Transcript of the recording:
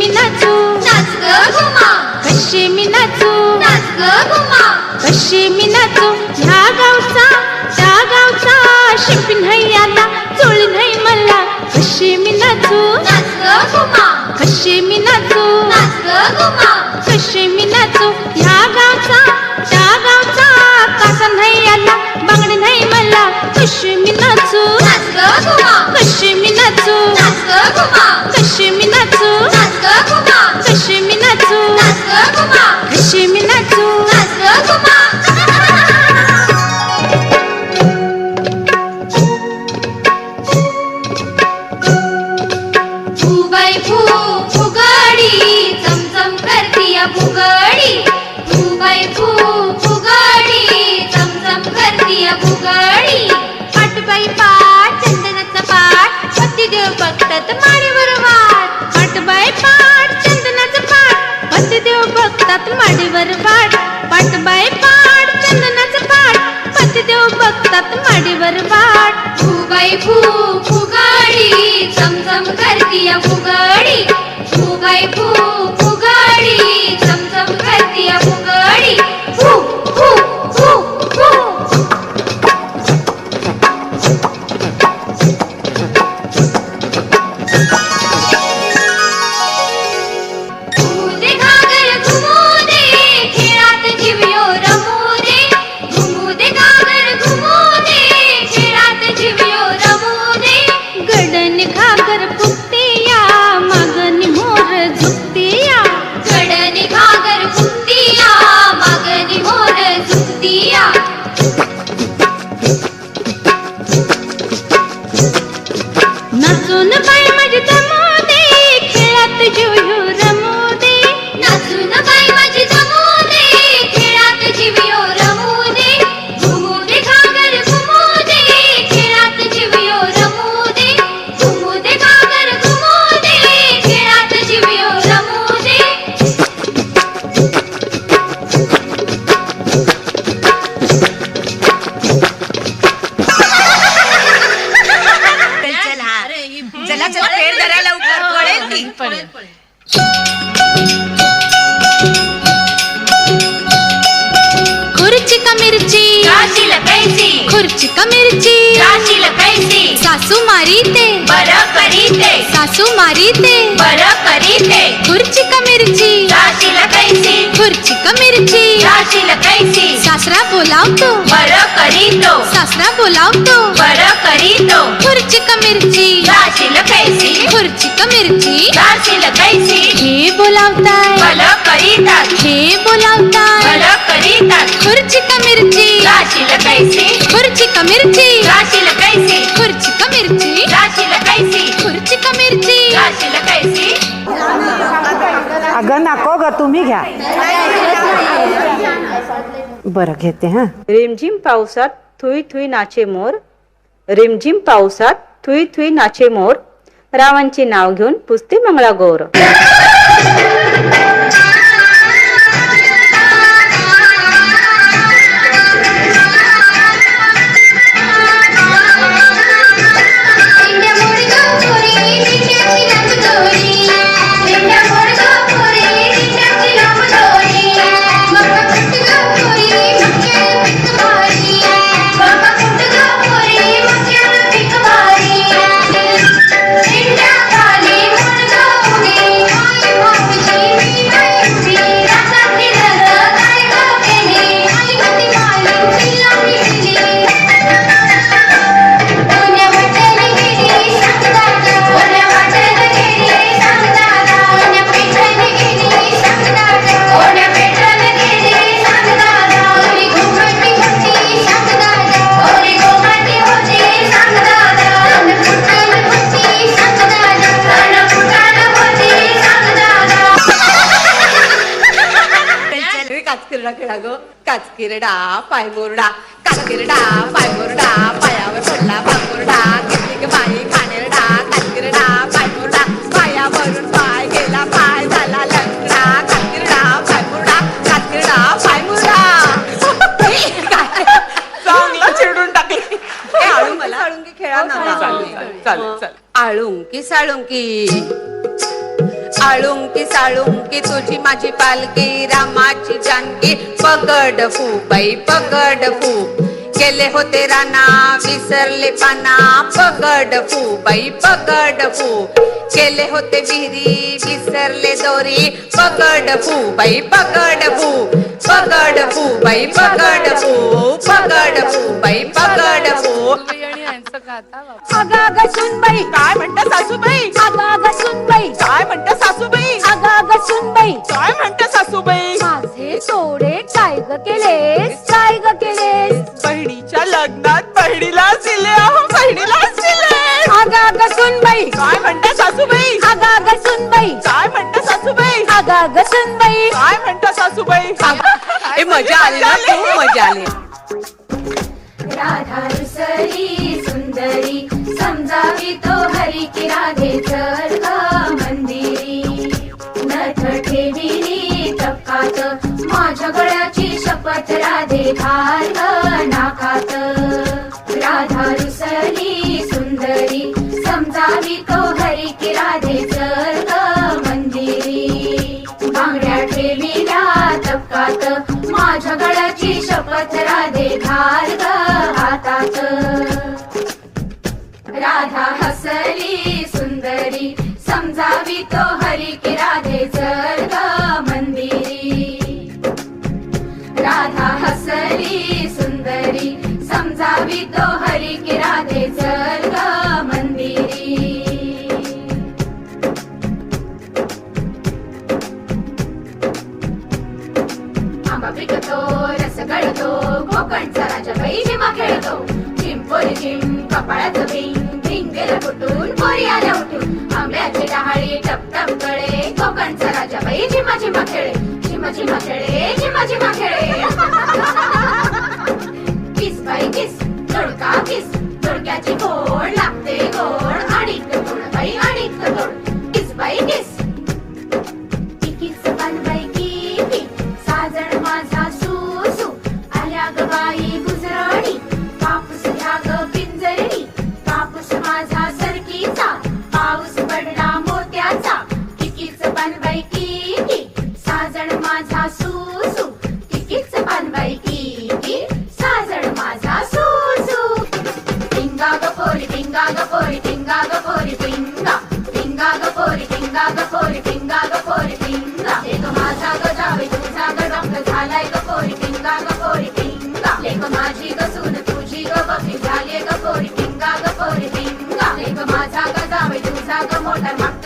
मी नाचू नाच ग घुमा. कशी मी नाचू नाच ग घुमा. कशी मी नाचू ह्या गावचा त्या गावचा शिंपी नाही आला चोळी नाही मला. कशी मी नाचू नाच ग घुमा. कशी मी नाचू नाच ग घुमा. कशी मी नाचू ह्या Oh. लवकर पडेल की खुर्ची का मिरची राशील कैसी खुर्ची का मिरची राशील कैसी सासू मारी ते बरं करीते सासू मारी ते बरं करीते खुर्ची का मिरची राशील कैसी खुर्ची का मिरची राशील कैसी सासरा बोलावतो बरं करीतो सासरा बोलावतो बरं करीतो खुर्ची का मिरची। राशील कैसी? खुर्ची का मिरची। राशील कैसी? हे बोलावताय भलं करीतात हे बोलावताय भलं करीतात खुर्ची का मिरची। राशील कैसी? खुर्ची का मिरची। राशील कैसी? खुर्ची का मिरची। राशील कैसी? खुर्ची का मिरची। राशील कैसी? अगं नको ग तुम्ही घ्या. बरं घेते हा. रिमझिम पावसात थुई थुई नाचे मोर. रिमझिम पावसात थुई थुई नाचे मोर. रावांचे नाव घेऊन पुसते मंगळागौर. काचकिरडा पायबोरडा काचकिरडा पायबोरडा पायावर पडला पायबोरडा किती बाई खाणेरडा काचकिरडा पायबोरडा पायावरून पाय गेला पाय झाला लंगडा. काचकिरडा पायबोरडा काचकिरडा पायबोरडा चांगला चिडून टाकली. आळू मला. आळुंकी खेळा ना. चालेल आळुंकी साळुंकी आळुंकी साळुंकी तुझी माझी पालकी रामाची जानकी. पगड फू बाई पगड फू. केले होते राणा विसरले पाना. पगड फू बाई पगड फू. केले होते विहिरी विसरले दोरी. पगड फू बाई पगड फू. पगड फू बाई पगड फू. पगड फू बाई पगड फू. अगं अगं सुनबाई. काय म्हणता सासूबाई? अगं अगं सुनबाई. काय म्हणता सासूबाई? अगं अगं सुनबाई. काय म्हणता सासूबाई? माझे तोडे काय ग केलेस काय ग केलेस बहिणीच्या लग्नात बहिणीला दिले अहो बहिणीला दिले. अगं अगं सुनबाई. काय म्हणता सासूबाई? अगं अगं सुनबाई. काय म्हणता सासूबाई? अगं अगं सुनबाई. काय म्हणता सासूबाई? ए मजा आली ना खूप मजा आली. राधा रुसरी सुंदरी समजावी तो हरी की राधे चल मंदिरी. नथ ठेविली तपकात माझ्या गळ्याची शपथ राधे घाल शपथ राधे घाल ग हातात. राधा हसली सुंदरी समजावी तो हरी की पिकतो रस गळतो कोकणचा राजा बाई खेळतो. चिंपोरी चिम कपाळाचं बिंग भिंग गेलं फुटून पोरी आल्या उठून. आंब्याची डहाळी टप टप गळे कोकणचा राजा बाई झिमा झिमा खेळे. झिमा झिमा खेळे झिमा झिमा खेळे. किस बाई किस धुडका किस धुडक्याची गोड लागते गोड. आणि गोड बाई आणि गोड किस बाई किस किकीच की साजण माझा सुसू. किकीच की की साजण माझा सुसू. टिंगा ग पोरी टिंगा ग पोरी टिंगा ग पोरी टिंगा टिंगा ग पोरी टिंगा ग पोरी टिंगा ग पोरी टिंगा एक माझा ग जावे तुझा ग रंग झालाय ग पोरी टिंगा ग पोरी टिंगा ग माझी ग सून तुझी ग बकरी झाली ग पोरी टिंगा ग पोरी टिंगा लेक माझा ग जावे तुझा ग मोठा